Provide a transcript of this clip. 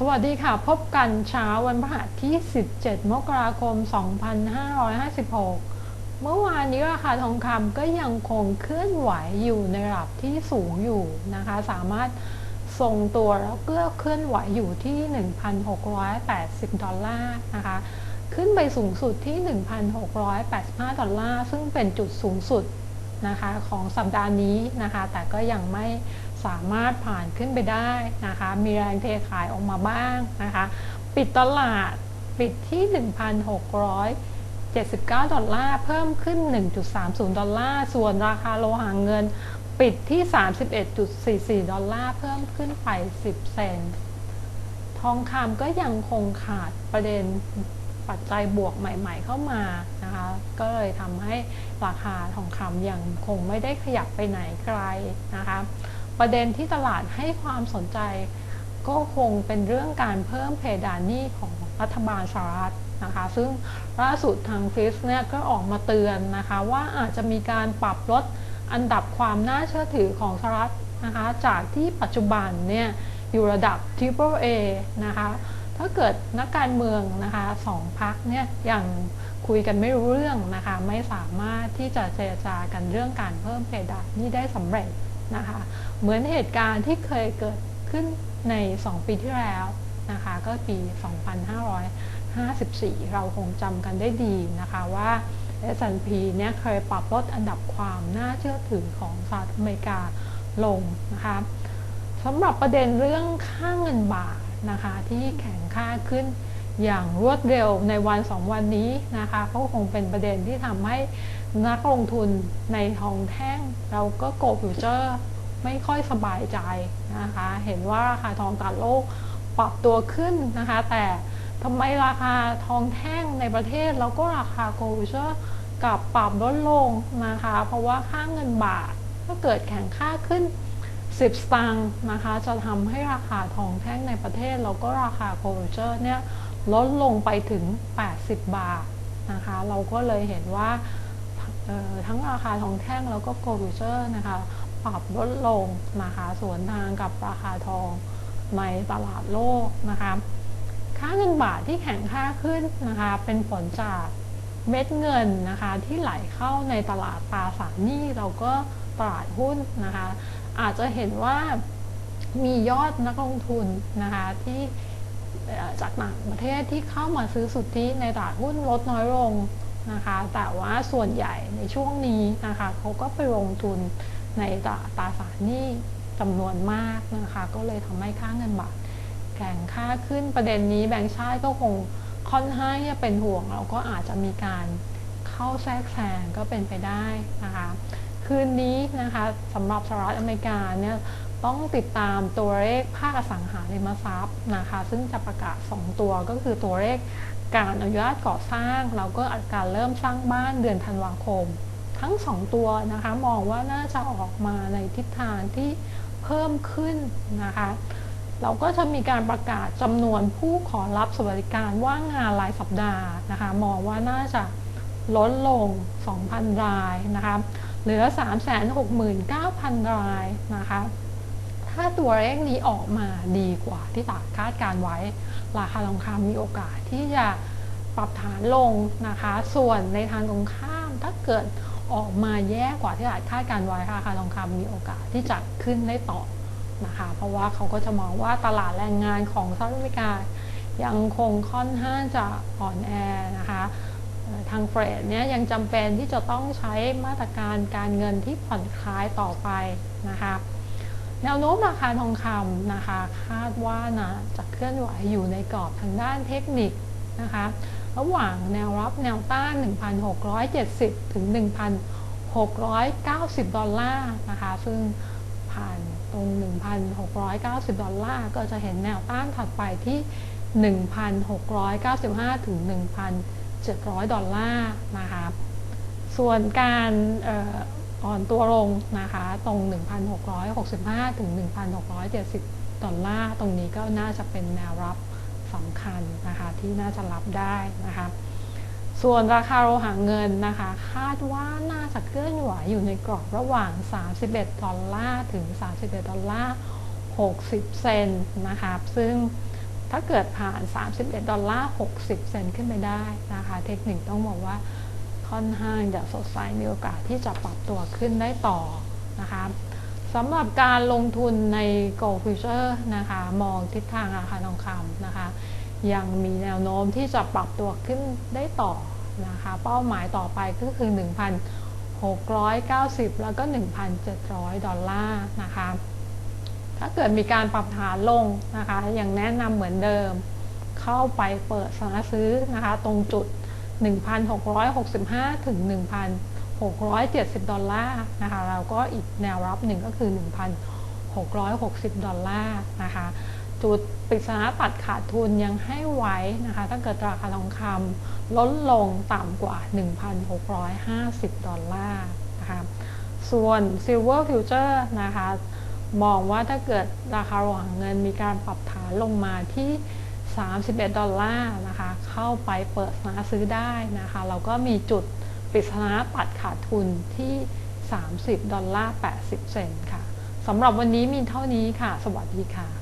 สวัสดีค่ะ พบกันเช้าวันพฤหัสที่ 17 มกราคม 2556 เมื่อวานนี้ราคาทองคำก็ยังคงเคลื่อนไหวอยู่ในระดับที่สูงอยู่นะคะ สามารถทรงตัวแล้วก็เคลื่อนไหวอยู่ที่ 1,680 ดอลลาร์นะคะ ขึ้นไปสูงสุดที่ 1,685 ดอลลาร์ ซึ่งเป็นจุดสูงสุดนะคะของสัปดาห์นี้นะคะ แต่ก็ยังไม่ สามารถผ่านขึ้นไปได้นะคะ มีแรงเทขายออกมาบ้างนะคะ ปิดตลาดปิดที่ 1,679 ดอลลาร์เพิ่มขึ้น 1.30 ดอลลาร์ ส่วนราคาโลหะเงิน ปิดที่ 31.44 ดอลลาร์ เพิ่มขึ้นไป 10 เซนต์ทองคำก็ยังคงขาดประเด็นปัจจัยบวกใหม่ ๆ เข้ามานะคะ ก็เลยทำให้ราคาทองคำยังคงไม่ได้ขยับไปไหนไกลนะคะ ประเด็นที่ตลาดให้ความสนใจ ก็คงเป็นเรื่องการเพิ่มเพดานหนี้ของรัฐบาลสหรัฐนะคะ ซึ่งล่าสุดทางฟิสเนี่ยก็ออกมาเตือนนะคะว่าอาจจะมีการปรับลดอันดับความน่าเชื่อถือของสหรัฐนะคะจากที่ปัจจุบันเนี่ยอยู่ระดับ Triple A นะคะถ้าเกิดนักการเมืองนะคะสองพักเนี่ยอยังคุยกันไม่รู้เรื่องนะคะ ไม่สามารถที่จะเจรจากันเรื่องการเพิ่มเพดานนี้ได้สำเร็จ นะคะเหมือนเหตุการณ์ที่เคยเกิดขึ้นใน 2 ปีที่แล้วนะคะก็ปี 2554 เราคงจำกันได้ดีนะคะว่า S&P เนี่ยเคยปรับลดอันดับความน่าเชื่อถือของสหรัฐอเมริกาลงนะคะสำหรับประเด็นเรื่องค่าเงินบาทนะคะที่แข็งค่าขึ้น อย่างรวดเร็วในวันสองวันนี้นะคะก็คงเป็นประเด็นที่ทำให้นักลงทุนในทองแท่ง เราก็โกลฟิวเจอร์ไม่ค่อยสบายใจนะคะ เห็นว่าราคาทองตลาดโลกปรับตัวขึ้นนะคะ แต่ทำไมราคาทองแท่งในประเทศแล้วก็ราคาโกลฟิวเจอร์กับปรับลดลงนะคะ เพราะว่าค่าเงินบาทถ้าเกิดแข็งค่าขึ้น 10 สตางค์นะคะ จะทำให้ราคาทองแท่งในประเทศ แล้วก็ราคาโกลฟิวเจอร์เนี่ย ลดลงไปถึง 80 บาทนะคะ เราก็เลยเห็นว่าทั้งราคาทองแท่งแล้วก็โกลฟิวเจอร์นะคะ ปรับลดลงนะคะสวนทางกับราคาทองในตลาดโลกนะคะ ค่าเงินบาทที่แข็งค่าขึ้นนะคะ เป็นผลจากเม็ดเงินนะคะที่ไหลเข้าในตลาดตราสารหนี้เราก็ตลาดหุ้นนะคะ อาจจะเห็นว่ามียอดนักลงทุนนะคะที่ จากต่างประเทศที่เข้ามาซื้อสุทธิในตลาดหุ้นลดน้อยลงนะคะแต่ว่าส่วนใหญ่ในช่วงนี้นะคะเขาก็ไปลงทุนในตราตราสารหนี้จำนวนมากนะคะก็เลยทำให้ค่าเงินบาทแข่งค่าขึ้นประเด็นนี้แบงก์ชาติก็คงค่อนข้างจะเป็นห่วงเราก็อาจจะมีการเข้าแทรกแซงก็เป็นไปได้นะคะคืนนี้นะคะสำหรับสหรัฐอเมริกาเนี่ย ต้องติดตามตัวเลขภาคอสังหาริมทรัพย์นะคะ ซึ่งจะประกาศ 2 ตัวก็คือตัวเลขการอนุญาตก่อสร้างแล้วก็การเริ่มสร้างบ้านเดือนธันวาคม ทั้ง 2 ตัวนะคะมองว่าน่าจะออกมาในทิศทางที่เพิ่มขึ้นนะคะเราก็จะมีการประกาศจำนวนผู้ขอรับสวัสดิการว่างงานรายสัปดาห์นะคะมองว่าน่าจะลดลง 2,000 รายนะคะเหลือ 369,000 รายนะคะ ถ้าตัวเลขนี้ออกมาดีกว่าที่ตลาดคาดการไว้ ราคาทองคำมีโอกาสที่จะปรับฐานลงนะคะ ส่วนในทางตรงข้ามถ้าเกิดออกมาแย่กว่าที่ตลาดคาดการไว้ราคาทองคำมีโอกาสที่จะขึ้นได้ต่อนะคะ เพราะว่าเขาก็จะมองว่าตลาดแรงงานของสหรัฐอเมริกายังคงค่อนข้างจะอ่อนแอนะคะทางเฟดเนี่ยยังจำเป็นที่จะต้องใช้มาตรการการเงินที่ผ่อนคลายต่อไปนะคะ แนวโน้มราคาทองคำนะคะคาดว่านะจะเคลื่อนไหวอยู่ในกรอบทางด้านเทคนิคนะคะระหว่างแนวรับแนวต้าน 1,670 ถึง 1,690 ดอลลาร์นะคะซึ่งผ่านตรง 1,690 ดอลลาร์ก็จะเห็นแนวต้านถัดไปที่ 1,695 ถึง 1,700 ดอลลาร์นะคะส่วนการ อ่อนตัวลงนะคะตรง 1,665 ถึง 1,670 ดอลลาร์ตรงนี้ก็น่าจะเป็นแนวรับสำคัญนะคะที่น่าจะรับได้นะคะส่วนราคาโลหะเงินนะคะ คาดว่าน่าจะเคลื่อนไหวอยู่ในกรอบระหว่าง 31 ดอลลาร์ถึง 31 ดอลลาร์ 60 เซนต์นะคะซึ่งถ้าเกิดผ่าน 31 ดอลลาร์ 60 เซนต์ขึ้นไปได้นะคะ เทคนิคต้องบอกว่า ค่อนข้างจะสดใสมีโอกาสที่จะปรับตัวขึ้นได้ต่อนะคะสำหรับการลงทุนใน Gold Future นะคะมองทิศทางราคาทองคำนะคะ ยังมีแนวโน้มที่จะปรับตัวขึ้นได้ต่อนะคะเป้าหมายต่อไปก็คือ 1,690 แล้วก็ 1,700 ดอลลาร์นะคะถ้าเกิดมีการปรับฐานลงนะคะยังแนะนำเหมือนเดิม เข้าไปเปิดซื้อนะคะ ตรงจุด 1,665 ถึง 1,670 ดอลลาร์นะคะแล้วก็อีกแนวรับหนึ่งก็คือ 1,660 ดอลลาร์นะคะจุดปริศนาตัดขาดทุนยังให้ไว้นะคะถ้าเกิดราคาทองคำลดลงต่ำกว่า 1,650 ดอลลาร์นะคะส่วน Silver Future นะคะมองว่าถ้าเกิดราคาโลหะเงินมีการปรับฐานลงมาที่ 31 ดอลลาร์นะคะ เข้าไปเปิดสนาซื้อได้นะคะ เราก็มีจุดปิดสนาตัดขาดทุนที่ 30 ดอลลาร์ 80 เซนต์ค่ะสำหรับวันนี้มีเท่านี้ค่ะ สวัสดีค่ะ